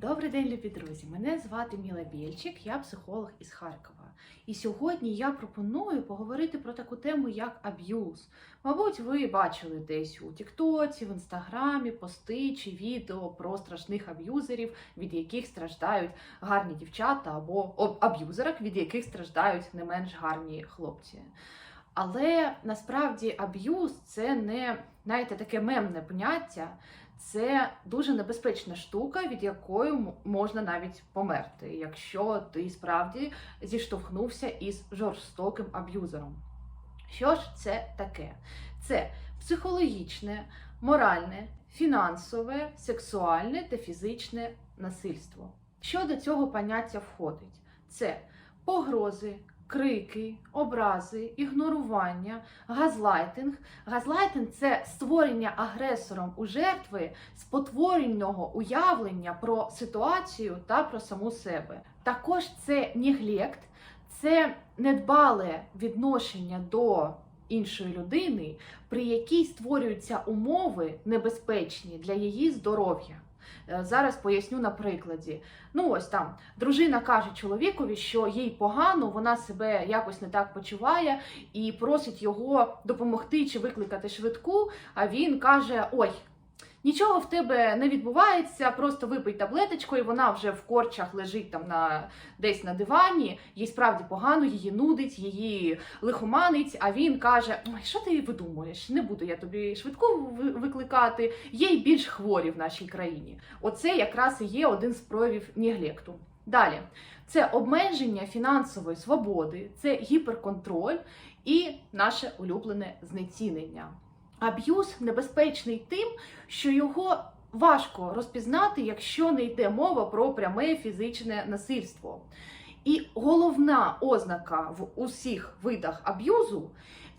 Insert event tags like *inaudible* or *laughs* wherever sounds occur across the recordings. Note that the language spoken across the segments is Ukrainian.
Добрий день, любі друзі! Мене звати Міла Бєльчик, я психолог із Харкова. І сьогодні я пропоную поговорити про таку тему, як аб'юз. Мабуть, ви бачили десь у Тіктоці, в інстаграмі пости чи відео про страшних аб'юзерів, від яких страждають гарні дівчата, або аб'юзерок, від яких страждають не менш гарні хлопці. Але насправді аб'юз це не знаєте, таке мемне поняття. Це дуже небезпечна штука, від якої можна навіть померти, якщо ти справді зіштовхнувся із жорстоким аб'юзером. Що ж це таке? Це психологічне, моральне, фінансове, сексуальне та фізичне насильство. Що до цього поняття входить? Це погрози, крики, образи, ігнорування, газлайтинг. Газлайтинг це створення агресором у жертви спотвореного уявлення про ситуацію та про саму себе. Також це неглект, це недбале відношення до іншої людини, при якій створюються умови небезпечні для її здоров'я. Е, Зараз поясню на прикладі. Ну ось там дружина каже чоловікові, що їй погано, вона себе якось не так почуває, і просить його допомогти чи викликати швидку. А він каже: Ой, нічого в тебе не відбувається, просто випий таблеточку, і вона вже в корчах лежить там на десь на дивані. Їй справді погано, її нудить, її лихоманить. А він каже: Ой, що ти видумуєш? Не буду я тобі швидку викликати. Є й більш хворі в нашій країні. Оце якраз і є один з проявів неглекту. Далі, це обмеження фінансової свободи, це гіперконтроль і наше улюблене знецінення. Аб'юз небезпечний тим, що його важко розпізнати, якщо не йде мова про пряме фізичне насильство. І головна ознака в усіх видах аб'юзу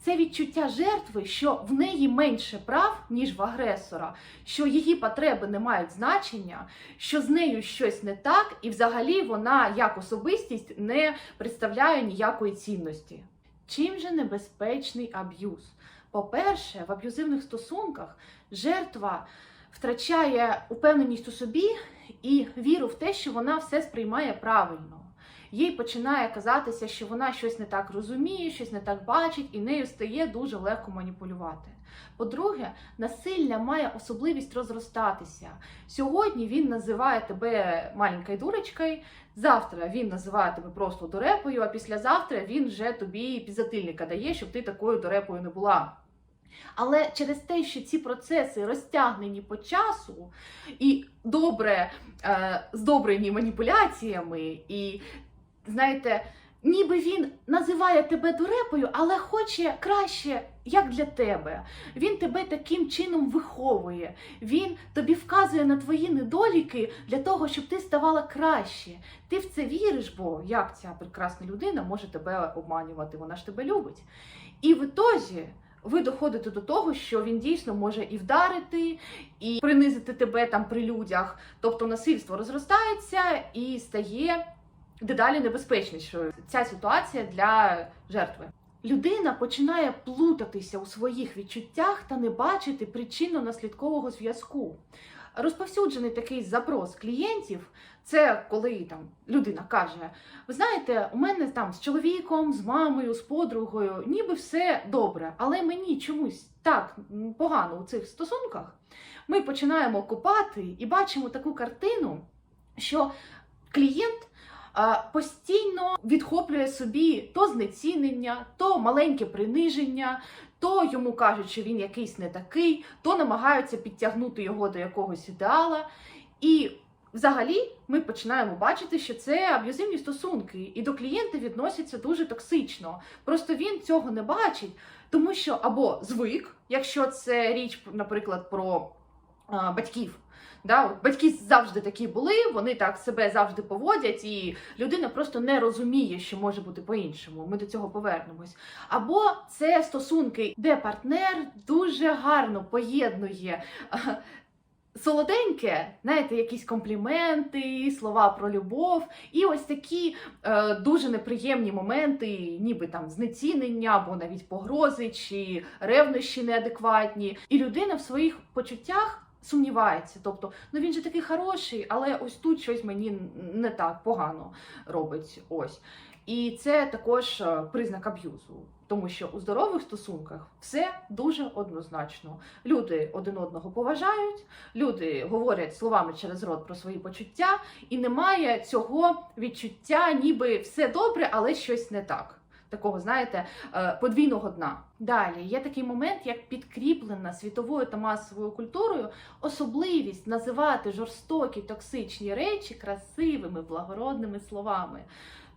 це відчуття жертви, що в неї менше прав, ніж в агресора, що її потреби не мають значення, що з нею щось не так, і взагалі вона як особистість не представляє ніякої цінності. Чим же небезпечний аб'юз? По-перше, в аб'юзивних стосунках жертва втрачає упевненість у собі і віру в те, що вона все сприймає правильно. Їй починає казатися, що вона щось не так розуміє, щось не так бачить, і нею стає дуже легко маніпулювати. По-друге, насилля має особливість розростатися. Сьогодні він називає тебе маленькою дурочкою, завтра він називає тебе просто дурепою, а післязавтра він вже тобі підзатильника дає, щоб ти такою дурепою не була. Але через те, що ці процеси розтягнені по часу і добре е, здобрені маніпуляціями, і знаєте, ніби він називає тебе дурепою, але хоче краще, як для тебе. Він тебе таким чином виховує. Він тобі вказує на твої недоліки для того, щоб ти ставала краще. Ти в це віриш, бо як ця прекрасна людина може тебе обманювати? Вона ж тебе любить. І в ітозі ви доходите до того, що він дійсно може і вдарити, і принизити тебе там при людях. Тобто насильство розростається і стає дедалі небезпечнішою. Ця ситуація для жертви. Людина починає плутатися у своїх відчуттях та не бачити причинно-наслідкового зв'язку. Розповсюджений такий запрос клієнтів це коли там людина каже: Ви знаєте, у мене там з чоловіком, з мамою, з подругою, ніби все добре, але мені чомусь так погано у цих стосунках. Ми починаємо копати і бачимо таку картину, що клієнт постійно відхоплює собі то знецінення, то маленьке приниження, то йому кажуть, що він якийсь не такий, то намагаються підтягнути його до якогось ідеала. І взагалі ми починаємо бачити, що це аб'юзивні стосунки, і до клієнта відносяться дуже токсично. Просто він цього не бачить, тому що або звик, якщо це річ, наприклад, про батьків. Да, батьки завжди такі були, вони так себе завжди поводять, і людина просто не розуміє, що може бути по-іншому. Ми до цього повернемось. Або це стосунки, де партнер дуже гарно поєднує солоденьке, знаєте, якісь компліменти, слова про любов, і ось такі е, дуже неприємні моменти, ніби там знецінення або навіть погрози чи ревнощі неадекватні. І людина в своїх почуттях сумнівається. Тобто, ну він же такий хороший, але ось тут щось мені не так погано робить. Ось. І це також е, признак аб'юзу, тому що у здорових стосунках все дуже однозначно. Люди один одного поважають, люди говорять словами через рот про свої почуття, і немає цього відчуття, ніби все добре, але щось не так. Такого, знаєте, е, подвійного дна. Далі є такий момент, як підкріплена світовою та масовою культурою особливість називати жорстокі токсичні речі красивими, благородними словами.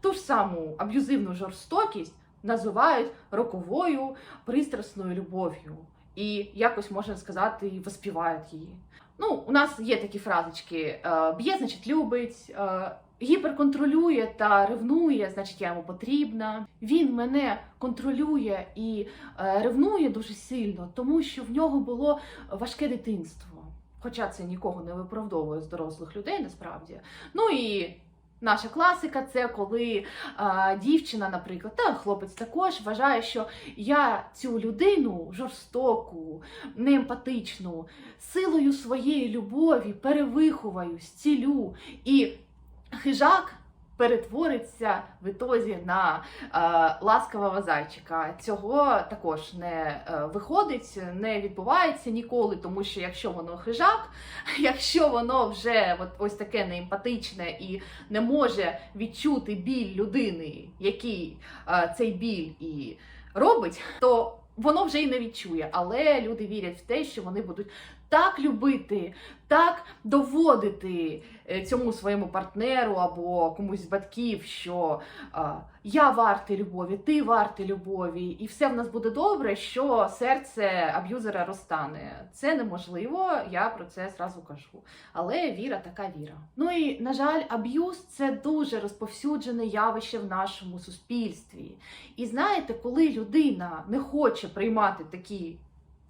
Ту ж саму аб'юзивну жорстокість називають роковою пристрасною любов'ю. І якось можна сказати, і воспівають її. Ну, у нас є такі фразочки: е, б'є, значить, любить, е, гіперконтролює та ревнує, значить, я йому потрібна. Він мене контролює і е, ревнує дуже сильно, тому що в нього було важке дитинство. Хоча це нікого не виправдовує з дорослих людей, насправді. Ну і наша класика це коли а, дівчина, наприклад, та хлопець також вважає, що я цю людину жорстоку, неемпатичну, силою своєї любові перевиховаю, зцілю. І хижак перетвориться в ітозі на е, ласкавого зайчика. Цього також не е, виходить, не відбувається ніколи, тому що якщо воно хижак, *laughs* якщо воно вже от ось таке неемпатичне і не може відчути біль людини, який е, цей біль і робить, то воно вже й не відчує. Але люди вірять в те, що вони будуть так любити, так доводити е, цьому своєму партнеру або комусь з батьків, що а, я вартий любові, ти вартий любові, і все в нас буде добре, що серце аб'юзера розтане. Це неможливо, я про це зразу кажу. Але віра така віра. Ну і на жаль, аб'юз це дуже розповсюджене явище в нашому суспільстві. І знаєте, коли людина не хоче приймати такі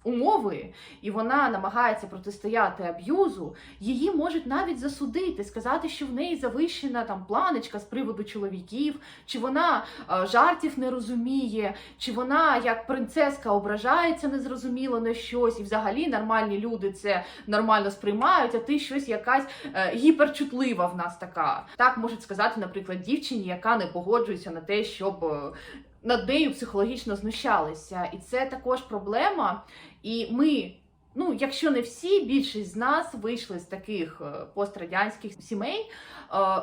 умови, і вона намагається протистояти аб'юзу, її можуть навіть засудити, сказати, що в неї завищена там планочка з приводу чоловіків, чи вона е, жартів не розуміє, чи вона як принцеска ображається незрозуміло на щось, і взагалі нормальні люди це нормально сприймають, а ти щось якась е, гіперчутлива в нас така. Так можуть сказати, наприклад, дівчині, яка не погоджується на те, щоб. Над нею психологічно знущалися, і це також проблема. І ми, ну якщо не всі, більшість з нас вийшли з таких е, пострадянських сімей, е,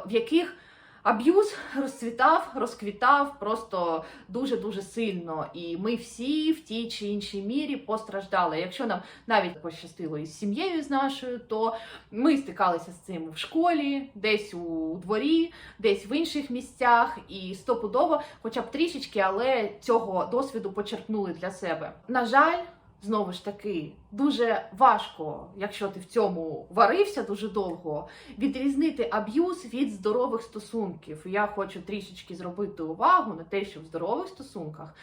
в яких аб'юз розцвітав, розквітав просто дуже дуже сильно. І ми всі в тій чи іншій мірі постраждали. Якщо нам навіть пощастило із сім'єю з нашою, то ми стикалися з цим в школі, десь у дворі, десь в інших місцях, і стопудово, хоча б трішечки, але цього досвіду почерпнули для себе. На жаль. Знову ж таки, дуже важко, якщо ти в цьому варився дуже довго, відрізнити аб'юз від здорових стосунків. Я хочу трішечки зробити увагу на те, що в здорових стосунках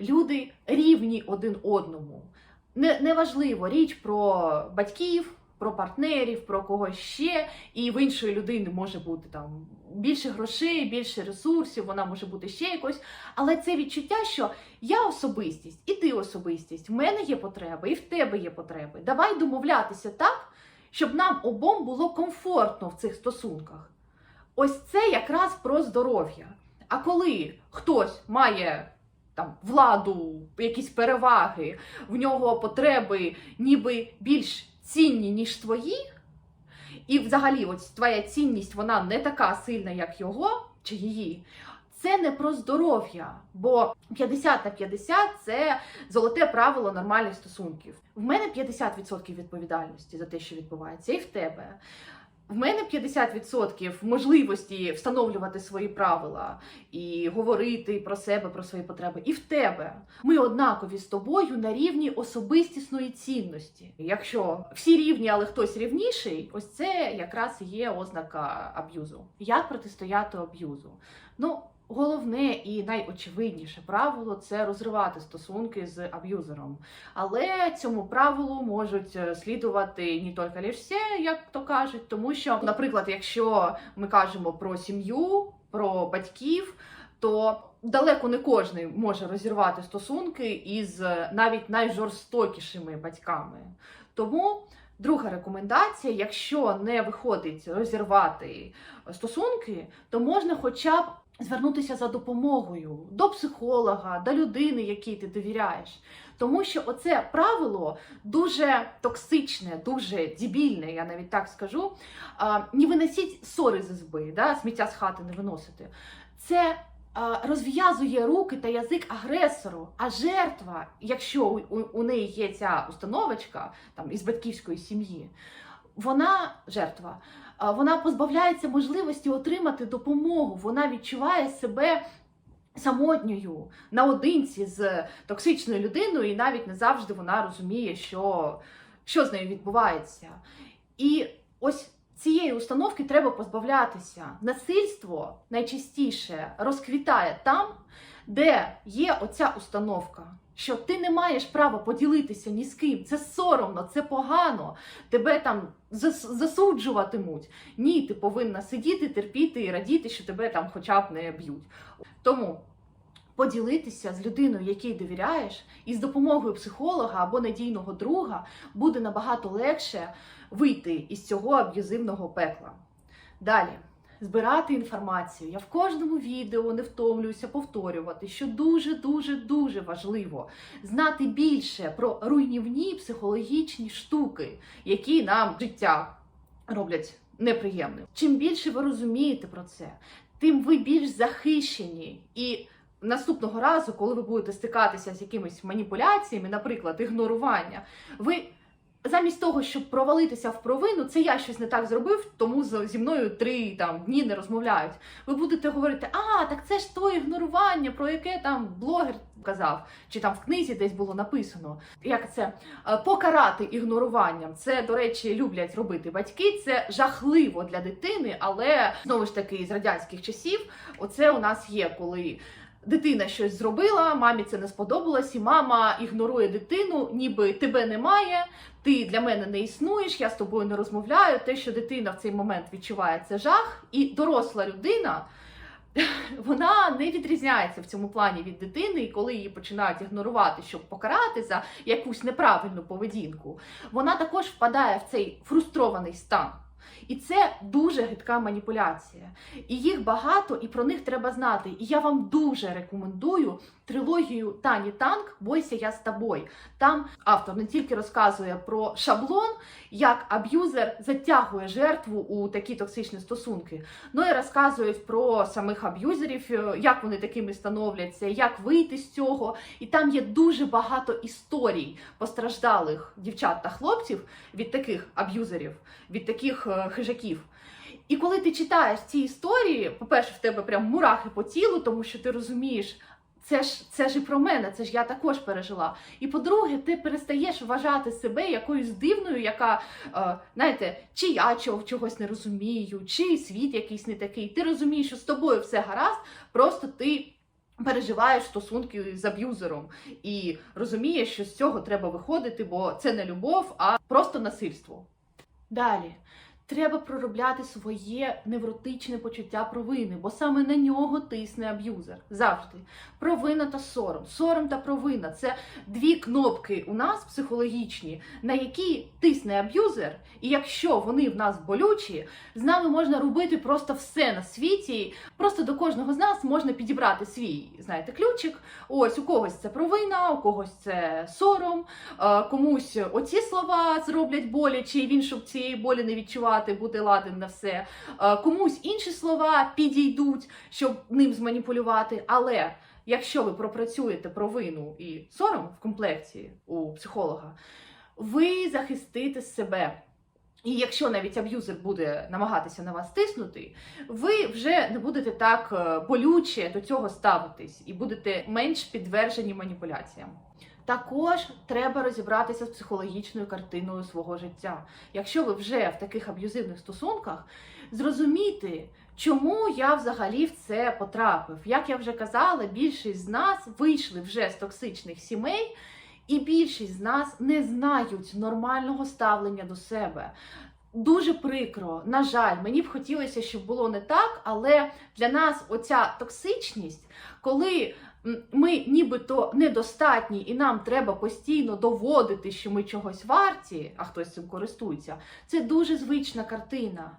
люди рівні один одному. Не, неважливо річ про батьків, про партнерів, про когось ще, і в іншої людини може бути там більше грошей, більше ресурсів, вона може бути ще якось. Але це відчуття, що я особистість, і ти особистість, в мене є потреби, і в тебе є потреби. Давай домовлятися так, щоб нам обом було комфортно в цих стосунках. Ось це якраз про здоров'я. А коли хтось має там владу, якісь переваги, в нього потреби ніби більш цінні, ніж твої, і взагалі, от твоя цінність вона не така сильна, як його чи її. Це не про здоров'я, бо 50 на 50 це золоте правило нормальних стосунків. В мене 50% відповідальності за те, що відбувається, і в тебе. В мене 50% можливості встановлювати свої правила і говорити про себе, про свої потреби. І в тебе ми однакові з тобою на рівні особистісної цінності. Якщо всі рівні, але хтось рівніший, ось це якраз є ознака аб'юзу. Як протистояти аб'юзу? Ну, головне і найочевидніше правило це розривати стосунки з аб'юзером. Але цьому правилу можуть е, слідувати не тільки лише як то кажуть, тому що, наприклад, якщо ми кажемо про сім'ю, про батьків, то далеко не кожен може розірвати стосунки із е, навіть найжорстокішими батьками. Тому Друга рекомендація: якщо не виходить розірвати стосунки, то можна хоча б звернутися за допомогою до психолога, до людини, якій ти довіряєш. Тому що оце правило дуже токсичне, дуже дебільне, я навіть так скажу. Не виносіть ссори зізби, да, сміття з хати не виносити. Це розв'язує руки та язик агресору. А жертва, якщо у, у, у неї є ця установочка там із батьківської сім'ї, вона жертва. Вона позбавляється можливості отримати допомогу. Вона відчуває себе самотньою наодинці з токсичною людиною, і навіть не завжди вона розуміє, що, що з нею відбувається. І ось цієї установки треба позбавлятися. Насильство найчастіше розквітає там, де є оця установка. Що ти не маєш права поділитися ні з ким, це соромно, це погано, тебе там засуджуватимуть. Ні, ти повинна сидіти, терпіти і радіти, що тебе там хоча б не б'ють. Тому поділитися з людиною, якій довіряєш, і з допомогою психолога або надійного друга буде набагато легше вийти із цього аб'юзивного пекла. Далі. Збирати інформацію. Я в кожному відео не втомлююся повторювати, що дуже дуже дуже важливо знати більше про руйнівні психологічні штуки, які нам життя роблять неприємним. Чим більше ви розумієте про це, тим ви більш захищені і. Наступного разу, коли ви будете стикатися з якимись маніпуляціями, наприклад, ігнорування, ви замість того, щоб провалитися в провину, це я щось не так зробив, тому зі мною три там дні не розмовляють. Ви будете говорити, а так це ж то ігнорування, про яке там блогер казав, чи там в книзі десь було написано. Як це Е, покарати ігноруванням? Це, до речі, люблять робити батьки. Це жахливо для дитини, але знову ж таки з радянських часів, оце у нас є, коли. Дитина щось зробила, мамі це не сподобалось, і мама ігнорує дитину, ніби тебе немає, ти для мене не існуєш, я з тобою не розмовляю. Те, що дитина в цей момент відчуває, це жах, і доросла людина. *laughs* Вона не відрізняється в цьому плані від дитини, і коли її починають ігнорувати, щоб покарати за якусь неправильну поведінку, вона також впадає в цей фрустрований стан. І це дуже гидка маніпуляція. І їх багато, і про них треба знати. І я вам дуже рекомендую трилогію Тані Танк Бойся я з тобою. Там автор не тільки розказує про шаблон, як аб'юзер затягує жертву у такі токсичні стосунки, ну і розказують про самих аб'юзерів, е, як вони такими становляться, як вийти з цього. І там є дуже багато історій постраждалих дівчат та хлопців від таких аб'юзерів, від таких е, хижаків. І коли ти читаєш ці історії, по-перше, в тебе прям мурахи по тілу, тому що ти розумієш, це ж це ж і про мене, це ж я також пережила. І по-друге, ти перестаєш вважати себе якоюсь дивною, яка, е, знаєте, чи я чого, чогось не розумію, чи світ якийсь не такий. Ти розумієш, що з тобою все гаразд, просто ти. Переживаєш стосунки з аб'юзером і розумієш, що з цього треба виходити, бо це не любов, а просто насильство. Далі. Треба проробляти своє невротичне почуття провини, бо саме на нього тисне аб'юзер. Завжди. Провина та сором. Сором та провина це дві кнопки у нас психологічні, на які тисне аб'юзер, і якщо вони в нас болючі, з нами можна робити просто все на світі. Просто до кожного з нас можна підібрати свій, знаєте, ключик. Ось у когось це провина, у когось це сором, е, комусь оці слова зроблять боляче, і він, щоб цієї болі не відчувати, буде ладен на все. Е, Комусь інші слова підійдуть, щоб ним зманіпулювати. Але якщо ви пропрацюєте провину і сором в комплекті у психолога, ви захистите себе. І якщо навіть аб'юзер буде намагатися на вас тиснути, ви вже не будете так е, болюче до цього ставитись і будете менш підтверджені маніпуляціям. Також треба розібратися з психологічною картиною свого життя. Якщо ви вже в таких аб'юзивних стосунках, зрозуміти, чому я взагалі в це потрапив. Як я вже казала, більшість з нас вийшли вже з токсичних сімей, і більшість з нас не знають нормального ставлення до себе. Дуже прикро, на жаль, мені б хотілося, щоб було не так, але для нас оця токсичність, коли ми нібито недостатні, і нам треба постійно доводити, що ми чогось варті, а хтось цим користується. Це дуже звична картина.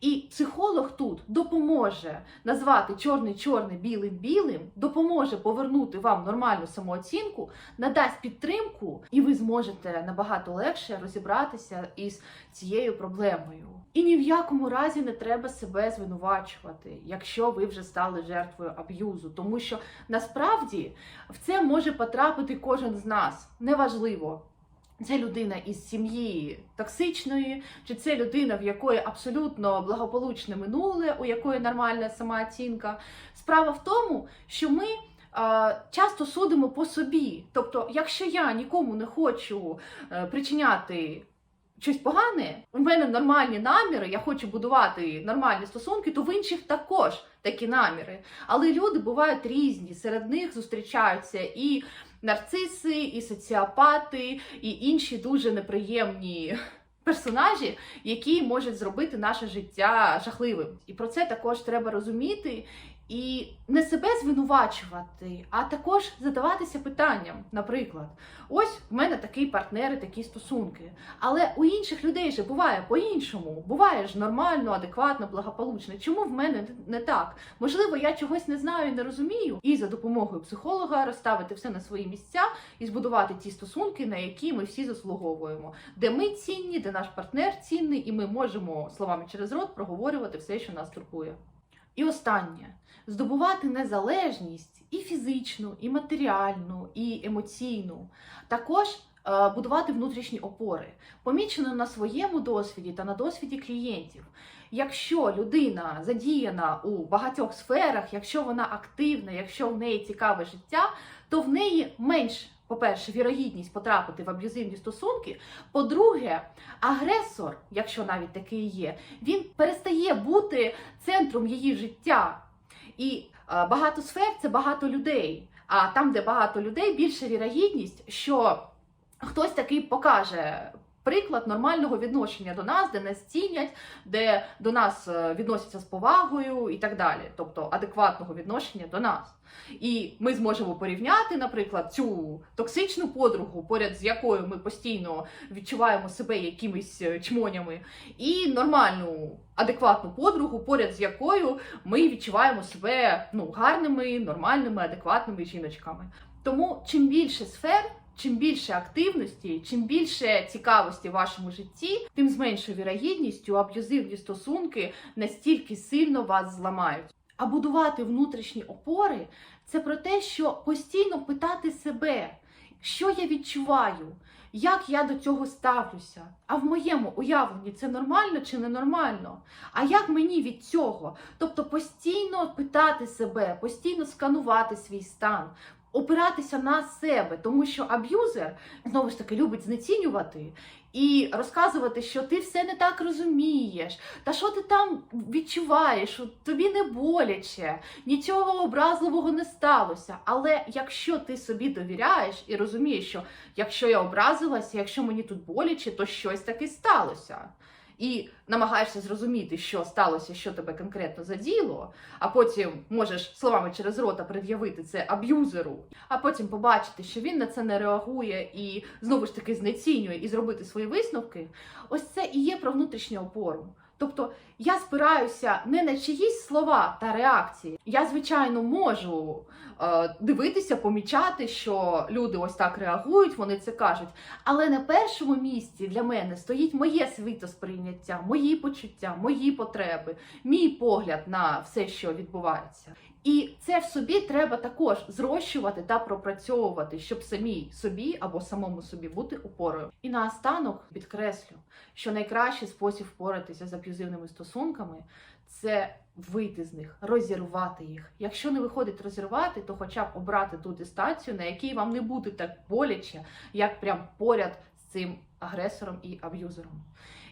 І психолог тут допоможе назвати чорний чорний білим білим, допоможе повернути вам нормальну самооцінку, надасть підтримку, і ви зможете набагато легше розібратися із цією проблемою. І ні в якому разі не треба себе звинувачувати, якщо ви вже стали жертвою аб'юзу, тому що насправді в це може потрапити кожен з нас. Неважливо. Це людина із сім'ї токсичної, чи це людина, в якої абсолютно благополучне минуле, у якої нормальна самооцінка. Справа в тому, що ми часто судимо по собі. Тобто, якщо я нікому не хочу е, причиняти щось погане, у мене нормальні наміри, я хочу будувати нормальні стосунки, то в інших також такі наміри. Але люди бувають різні, серед них зустрічаються і нарциси, і соціопати, і інші дуже неприємні персонажі, які можуть зробити наше життя жахливим. І про це також треба розуміти. І не себе звинувачувати, а також задаватися питанням. Наприклад, ось в мене такий партнер, і такі стосунки. Але у інших людей же буває по-іншому. Буває ж нормально, адекватно, благополучно. Чому в мене не так? Можливо, я чогось не знаю і не розумію, і за допомогою психолога розставити все на свої місця і збудувати ті стосунки, на які ми всі заслуговуємо, де ми цінні, де наш партнер цінний, і ми можемо словами через рот проговорювати все, що нас турбує. І останнє здобувати незалежність і фізичну, і матеріальну, і емоційну. Також е, будувати внутрішні опори, помічено на своєму досвіді та на досвіді клієнтів. Якщо людина задіяна у багатьох сферах, якщо вона активна, якщо в неї цікаве життя, то в неї менш, по-перше, вірогідність потрапити в аб'юзивні стосунки. По-друге, агресор, якщо навіть такий є, він перестає бути центром її життя. І е, багато сфер це багато людей. А там, де багато людей, більша вірогідність, що хтось такий покаже. Приклад нормального відношення до нас, де нас цінять, де до нас е, відносяться з повагою і так далі, тобто адекватного відношення до нас. І ми зможемо порівняти, наприклад, цю токсичну подругу, поряд з якою ми постійно відчуваємо себе якимись е, чмонями, і нормальну адекватну подругу, поряд з якою ми відчуваємо себе ну гарними, нормальними, адекватними жіночками. Тому чим більше сфер. Чим більше активності, чим більше цікавості в вашому житті, тим з меншою вірогідністю аб'юзивні стосунки настільки сильно вас зламають. А будувати внутрішні опори це про те, що постійно питати себе, що я відчуваю, як я до цього ставлюся. А в моєму уявленні це нормально чи ненормально? А як мені від цього? Тобто постійно питати себе, постійно сканувати свій стан. Опиратися на себе, тому що аб'юзер знову ж таки любить знецінювати і розказувати, що ти все не так розумієш, та що ти там відчуваєш, тобі не боляче, нічого образливого не сталося. Але якщо ти собі довіряєш і розумієш, що якщо я образилася, якщо мені тут боляче, то щось таки сталося. І намагаєшся зрозуміти, що сталося, що тебе конкретно заділо, а потім можеш словами через рота пред'явити це аб'юзеру, а потім побачити, що він на це не реагує і знову ж таки знецінює і зробити свої висновки. Ось це і є про внутрішню опору. Тобто я спираюся не на чиїсь слова та реакції. Я, звичайно, можу е, дивитися, помічати, що люди ось так реагують, вони це кажуть. Але на першому місці для мене стоїть моє світосприйняття, мої почуття, мої потреби, мій погляд на все, що відбувається. І це в собі треба також зрощувати та пропрацьовувати, щоб самій собі або самому собі бути опорою. І наостанок підкреслю, що найкращий спосіб впоратися з аб'юзивними стосунками це вийти з них, розірвати їх. Якщо не виходить розірвати, то хоча б обрати ту дистанцію, на якій вам не буде так боляче, як прям поряд цим агресором і аб'юзером.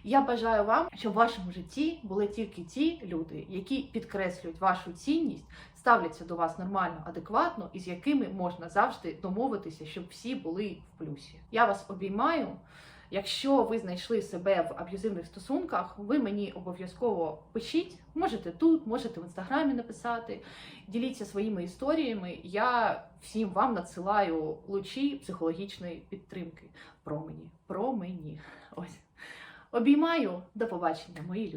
Я бажаю вам, щоб в вашому житті були тільки ті люди, які підкреслюють вашу цінність, ставляться до вас нормально, адекватно і з якими можна завжди домовитися, щоб всі були в плюсі. Я вас обіймаю. Якщо ви знайшли себе в аб'юзивних стосунках, ви мені обов'язково пишіть. Можете тут, можете в інстаграмі написати. Діліться своїми історіями. Я всім вам надсилаю лучі психологічної підтримки. Про мені, про мені. Ось обіймаю. До побачення, мої любі.